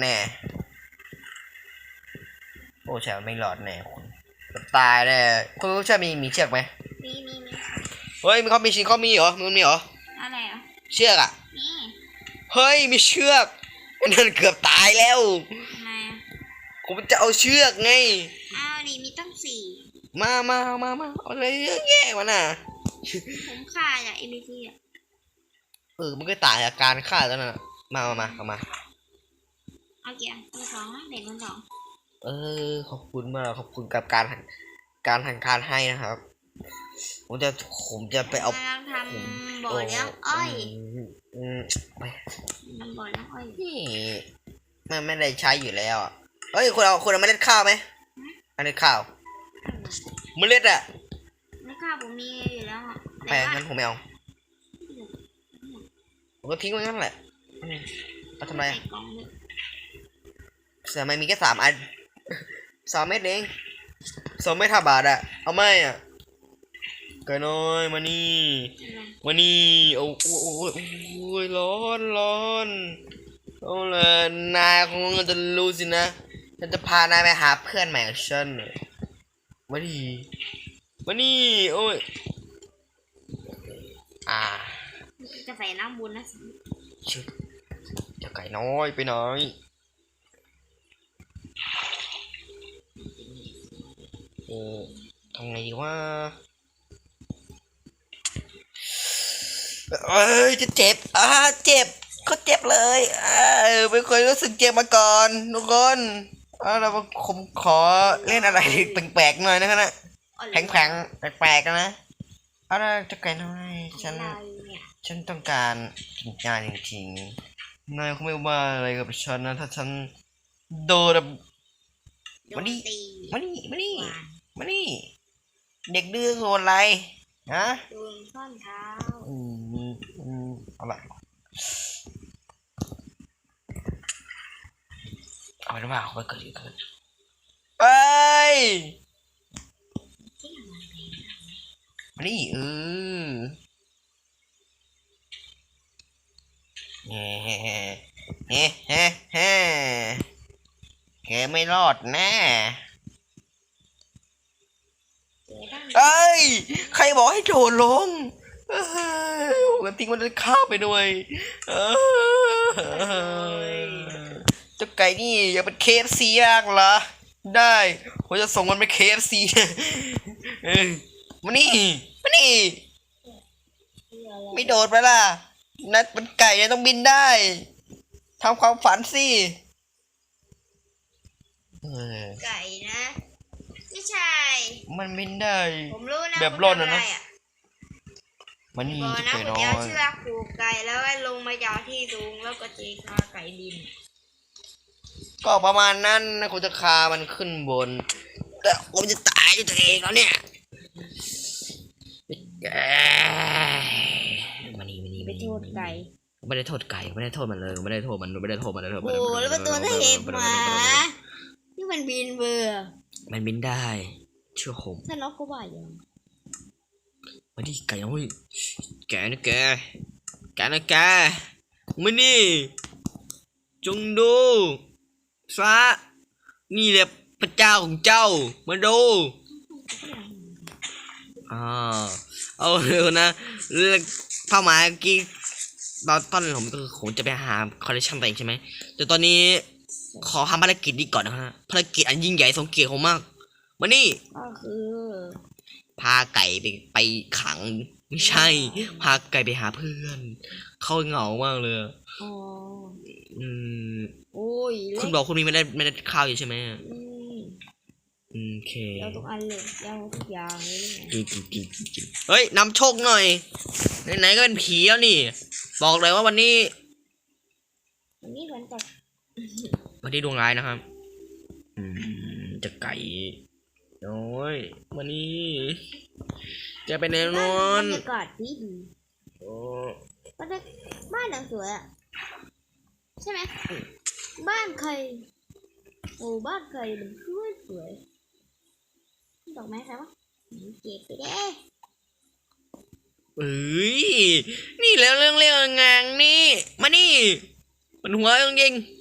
แน่โอ้ใช่ไม่รอดแน่คุณตายแน่คุณผู้ชายมีมีเชือกไหมมีมีมีเฮ้ยมีเขามีชิงเขามีเหรอมันมีเหรออะไรอะเชือกอะนี่เฮ้ยมีเชือกนั่นเกือบตายแล้วทำไมอะผมจะเอาเชือกไงอ้าวดีมีตั้งสี่มามามามาเอาอะไรเยอะแยะวะน่ะผมฆ่าจากเอ็มบีซีอะเออมันก็ตายจากการฆ่าแล้วน่ะมามามาเอามา เอาเกียร์มีสองนะเด็กคนสองเออ ขอบคุณมากขอบคุณกับการการทางการให้นะครับ ผมจะผมจะไปเอากำลังทผมำบ่อเลี้ยงอ้อยมอืมไปมันบ่อเลี้ยงอ้อยนี่มันไม่ได้ใช้อยู่แล้วอะเฮ้ยคุณเอาคุณเอาเมล็ดข้าวไหมเมล็ดข้าวเมล็ดอะไม่ฆ่าผมมีอยู่แล้วอะไปแต่ว่างั้นผมไม่เอาผมก็ทิ้งไว้งั้นแหละอืมเอาทำไมใส่อะ กล่องด้วยเสือไม่มีแค่สามอันสามเม็ดเองสองเม็ดห้าบาทอะเอาไหมอะไก่น้อยมานี่อะไรมานี่โอ้โอ้โอ้โอ้โอ้ยร้อนร้อนเอาละนายคงจะรู้สินะฉันจะพานายไปหาเพื่อนใหม่ของฉันมานี่มานี่โอ้ยอ่าจะใส่น้ำบุญนะชึบเจ้าไก่น้อยไปไหน เออทำไงดีว่าเอ้ยจะเจ็บอ่าเจ็บเขาเจ็บเลยอ่าเออไม่เคยรู้สึกเจ็บมาก่อนทุกคนอ่าเราผมขอเล่นอะไรแปลกๆหน่อยนะครับนะอ๋อเหรอแผงๆแปลกๆนะเอาละเจ้าไก่น้อยฉันอะไรเนี่ยฉันต้องการกินงานจริงๆนายคงไม่ว่าอะไรกับฉันนะถ้าฉันโดนแบบโดวันนนี้ตีมานี่มานี่หวาน มานี่ เด็กดื้อโดนอะไรฮะโดนซ่อนเท้าอืมอืมเอาละเอาไปหรือเปล่าไปเกิดเกิดเอ้ยที่ทำอะไรมานี่เออเฮ้เฮ้เฮ้เฮ้เฮ้แกไม่รอดแน่ เอได้เอ้ย ใครบอกให้โดดลงเอ้ยวันทิ้งมันจะข้ามไปด้วยเอ้ยเจ้าไก่นี่อย่าเป็นเคฟซียากเหรอได้ผมจะส่งมันไปเคฟซีมานี่มานี่ ไม่โดดไปล่ะ นัดเป็นไก่ยังต้องบินได้ทำความฝันสิไก่นะ ไม่ใช่มันบินได้ ผมรู้นะแบบคุณร่อนทำอะอะไรนะอะมันนี่บอกจะนะไก่คุณน้อจะเอายเชือกผูกไก่แล้วก็ลงมาจากที่สูงแล้วก็เจคาไก่ดิน ก็ประมาณนั้นนะคุณจะคามันขึ้นบน แต่ผมจะตายด้วยตัวเองแล้วเนี่ยเอ้ยมานี่มานี่ไปมานี่โทษไก่ไม่ได้โทษไก่ไม่ได้โทษมันเลยไม่ได้โทษมันไม่ได้โทษมันไม่ได้โทษโอ้มันโหแล้วเป็นตัวเทพหมา ที่มันบินเบื่อ มันบินได้ เชื่อผมถ้านกก็ว่าอย่างมาดิไก่น้อยแกนะแกแกนะแกมานี่จงดูซะนี่แหละพระเจ้าของเจ้า มาดู อ่า เอาเร็วนะเรื่องเป้าหมายเมื่อกี้ตอนตอนผมก็คือผมจะไปหาคอลเลคชันตัวเองใช่ไหมแต่ตอนนี้ ขอทำภารกิจนี้ก่อนนะฮะภารกิจอันยิ่งใหญ่สมเกียรติผมมากมานี่ก็คือพาไก่ไปไปขัง ไม่ใช่ พาไก่ไปหาเพื่อน เขาเหงามากเลยอ๋ออืมโอ้ยคุณบอกคุณมีไม่ได้ไม่ได้ข้าวอยู่ใช่ไหมอืมอืมโอเคเราทุกอันเลยเราทุกอย่างเลยเนี่ยกินกินกินกินเฮ้ยนำโชคหน่อยไหนๆก็เป็นผีแล้วนี่ บอกเลยว่าวันนี้อันนี้เหมือนกั บวันนี้ดวงร้ายนะครับอืมจะไก่โอ้ยวันนี้จะไปแนวนอบรนรยากาศดีดีโอ้บ้านบ้านหลังสวยอะใช่ไหมบ้านใครโอ้บ้านใครมันสวยสวยดอกไม้ใครวะเก็บไปเด้เอ้ยนี่แล้วเรื่องเรื่องงานนี่มานี่มันหัวจริงๆ